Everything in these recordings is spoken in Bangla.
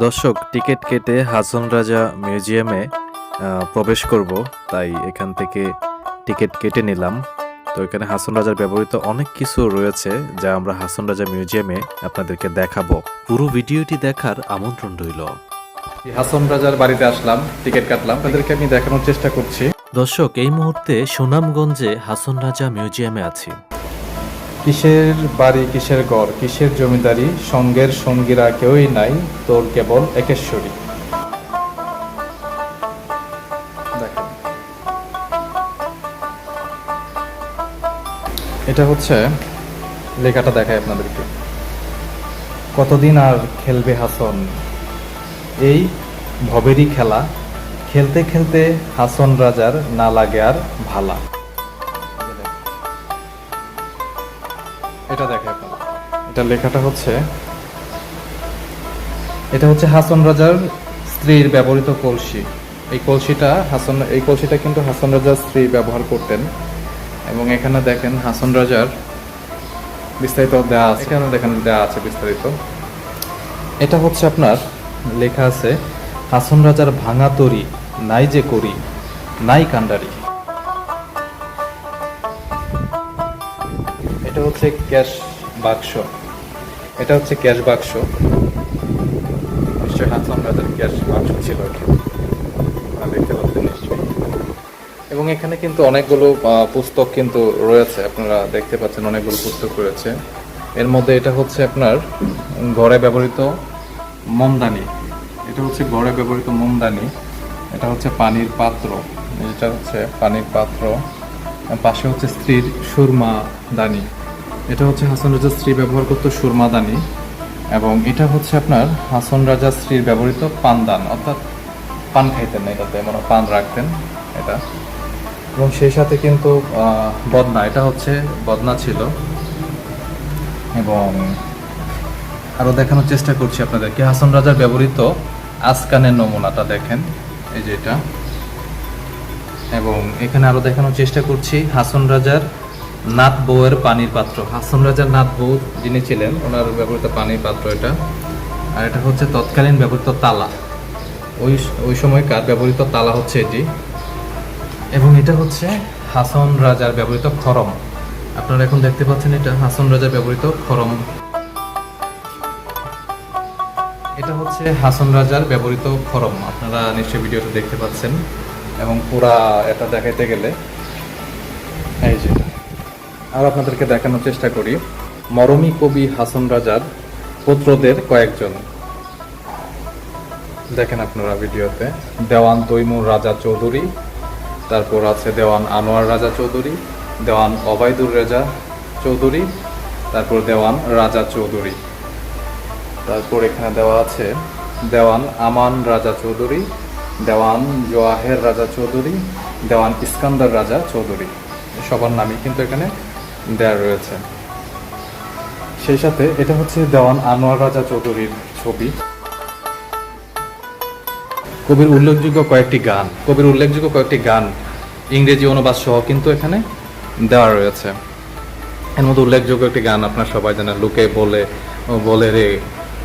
দর্শক টিকিট কেটে হাসন রাজা মিউজিয়ামে প্রবেশ করব। তাই এখান থেকে টিকিট কেটে নিলাম। তো এখানে হাসন রাজার ব্যবহৃত অনেক কিছু রয়েছে যা আমরা হাসন রাজা মিউজিয়ামে আপনাদেরকে দেখাবো। পুরো ভিডিওটি দেখার আমন্ত্রণ রইল। হাসন রাজার বাড়িতে আসলাম টিকিট কাটলাম। তাদেরকে আমি দেখানোর চেষ্টা করছি। দর্শক এই মুহূর্তে সুনামগঞ্জে হাসন রাজা মিউজিয়ামে আছি। কিসের বাড়ি, কিসের ঘর, কিসের জমিদারি? সঙ্গের সঙ্গীরা কেউই নাই, তোর কেবল একেশ্বরী। এটা হচ্ছে লেখাটা দেখায় আপনাদেরকে। কতদিন আর খেলবে হাসন? এই ভবেরই খেলা। খেলতে খেলতে হাসন রাজার না লাগে আর ভালা। এটা দেখে আপনারা এটা লেখাটা হচ্ছে এটা হচ্ছে হাসন রাজার স্ত্রীর ব্যবহৃত কলসি। এই কলসিটা হাসন এই কলসিটা কিন্তু হাসন রাজার স্ত্রী ব্যবহার করতেন। এবং এখানে দেখেন হাসন রাজার বিস্তারিত দেওয়া আছে। এখানে দেখেন দেওয়া আছে বিস্তারিত। এটা হচ্ছে আপনার লেখা আছে হাসন রাজার ভাঙা তরি নাই যে করি নাই কান্ডারি। এটা হচ্ছে ক্যাশ বাক্স। এটা হচ্ছে ক্যাশ বাক্স। নিশ্চয়ই হাসান রাজার ক্যাশ বাক্স ছিল দেখতে পাচ্ছেন এবং এখানে কিন্তু অনেকগুলো পুস্তক কিন্তু রয়েছে। আপনারা দেখতে পাচ্ছেন অনেকগুলো পুস্তক রয়েছে। এর মধ্যে এটা হচ্ছে আপনার ঘরে ব্যবহৃত মোমদানি। এটা হচ্ছে ঘরে ব্যবহৃত মোমদানি। এটা হচ্ছে পানির পাত্র। এটা হচ্ছে পানির পাত্র। পাশে হচ্ছে স্ত্রীর সুরমা দানি। এটা হচ্ছে হাসান রাজার স্ত্রী ব্যবহার করতো সুরমা দানি এবং এটা হচ্ছে আপনার হাসন রাজার স্ত্রীর ব্যবহৃত পানদান, অর্থাৎ পান খাইতেন না এটাতে মানে পান রাখতেন এটা। এবং সেই সাথে কিন্তু বদনা, এটা হচ্ছে বদনা ছিল। এবং আরও দেখানোর চেষ্টা করছি আপনাদেরকে। হাসন রাজার ব্যবহৃত আসকানের নমুনাটা দেখেন, এই যে এটা। এবং এখানে আরও দেখানোর চেষ্টা করছি, হাসন রাজার নাথ বউয়ের পানির পাত্র। হাসন রাজার নাথ বউ যিনি ছিলেন, ওনার ব্যবহৃত পানির পাত্র এটা। আর এটা হচ্ছে তৎকালীন ব্যবহৃত তালা। ওই ওই সময়কার ব্যবহৃত তালা হচ্ছে এটি। এবং এটা হচ্ছে হাসন রাজার ব্যবহৃত খরম। আপনারা এখন দেখতে পাচ্ছেন এটা হাসন রাজার ব্যবহৃত খরম। এটা হচ্ছে হাসন রাজার ব্যবহৃত খরম। আপনারা নিশ্চয়ই ভিডিওটা দেখতে পাচ্ছেন। এবং পুরা এটা দেখাইতে গেলে আর আপনাদেরকে দেখানোর চেষ্টা করি। মরমী কবি হাসন রাজার পুত্রদের কয়েকজন। দেখেন আপনারা ভিডিওতে। দেওয়ান তৈমুর রাজা চৌধুরী, তারপর আছে দেওয়ান আনোয়ার রাজা চৌধুরী, দেওয়ান অবায়দুর রেজা চৌধুরী, তারপর দেওয়ান রাজা চৌধুরী। তারপর এখানে দেওয়া আছে দেওয়ান আমান রাজা চৌধুরী, দেওয়ান জোয়াহের রাজা চৌধুরী, দেওয়ান ইস্কান্দার রাজা চৌধুরী। সবার নামই কিন্তু এখানে দেওয়া রয়েছে। সেই সাথে এটা হচ্ছে দেওয়ান আনোয়ার রাজা চৌধুরীর ছবি। কবির উল্লেখযোগ্য কয়েকটি গান, কবির উল্লেখযোগ্য কয়েকটি গান ইংরেজি অনুবাদ সহ কিন্তু এখানে দেওয়া রয়েছে। এর মধ্যে উল্লেখযোগ্য একটি গান আপনার সবাই জানেন, লোকে বলে বলে রে,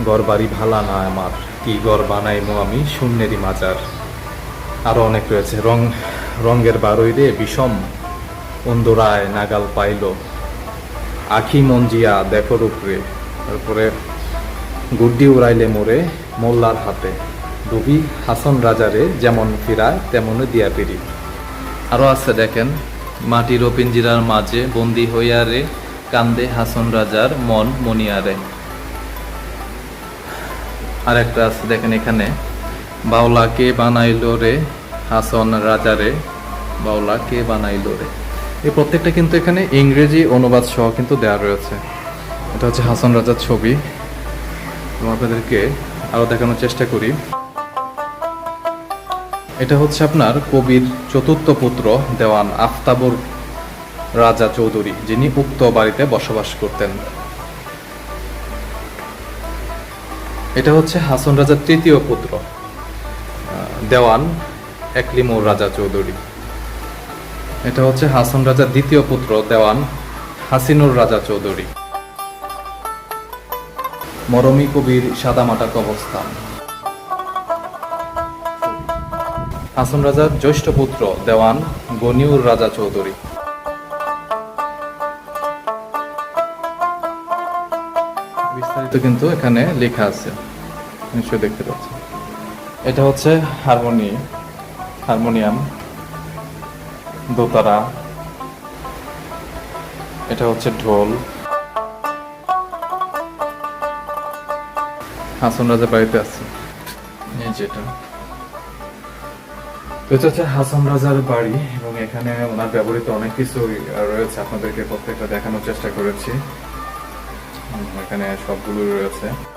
ঘর বাড়ি ভালা না আমার, কি ঘর বানাইমো আমি শূন্যেরই মাজার। আরও অনেক রয়েছে। রং, রঙের বারোই রে বিষম অন্দরায় নাগাল পাইল। আখি মঞ্জিয়া দেখো রূপরে তারপরে গুড্ডি উড়াইলে মোরে মোল্লার হাতে। ডুবি হাসন রাজারে যেমন ফিরায়, তেমনই দিয়া পিরি আরও আছে দেখেন, মাটির পিঞ্জিরার মাঝে বন্দি হইয়া রে কান্দে হাসন রাজার মন মনিয়ারে আর একটা আছে দেখেন এখানে বাউলা কে বানাইলো রে হাসন রাজারে বাউলা কে বানাইলো রে। এই প্রত্যেকটা কিন্তু এখানে ইংরেজি অনুবাদ সহ কিন্তু দেওয়া রয়েছে। এটা হচ্ছে হাসন রাজার ছবি। আপনাদেরকে আরও দেখানোর চেষ্টা করি। এটা হচ্ছে আপনার কবির চতুর্থ পুত্র দেওয়ান আফতাবুর রাজা চৌধুরী, যিনি উক্ত বাড়িতে বসবাস করতেন। এটা হচ্ছে হাসন রাজার তৃতীয় পুত্র দেওয়ান একলিমুর রাজা চৌধুরী। এটা হচ্ছে হাসন রাজার দ্বিতীয় পুত্র, দেওয়ান হাসিনুর রাজা চৌধুরী। মরমি কবির সাদা সাদামাটা কবরস্থান। হাসন রাজার জ্যৈষ্ঠ পুত্র, দেওয়ান গনিউর রাজা চৌধুরী। বিস্তারিত কিন্তু এখানে লেখা আছে। নিশ্চয়ই দেখতে পাচ্ছি এটা হচ্ছে হারমোনি, হারমোনিয়াম। দোতারা। এটা হচ্ছে ঢোল। হাসন রাজা বাড়িতে আছে যেটা এটা। হচ্ছে হাসান রাজার বাড়ি এবং এখানে ওনার ব্যবহৃত অনেক কিছু রয়েছে। আপনাদেরকে প্রত্যেকটা দেখানোর চেষ্টা করেছি। এখানে সবগুলো রয়েছে।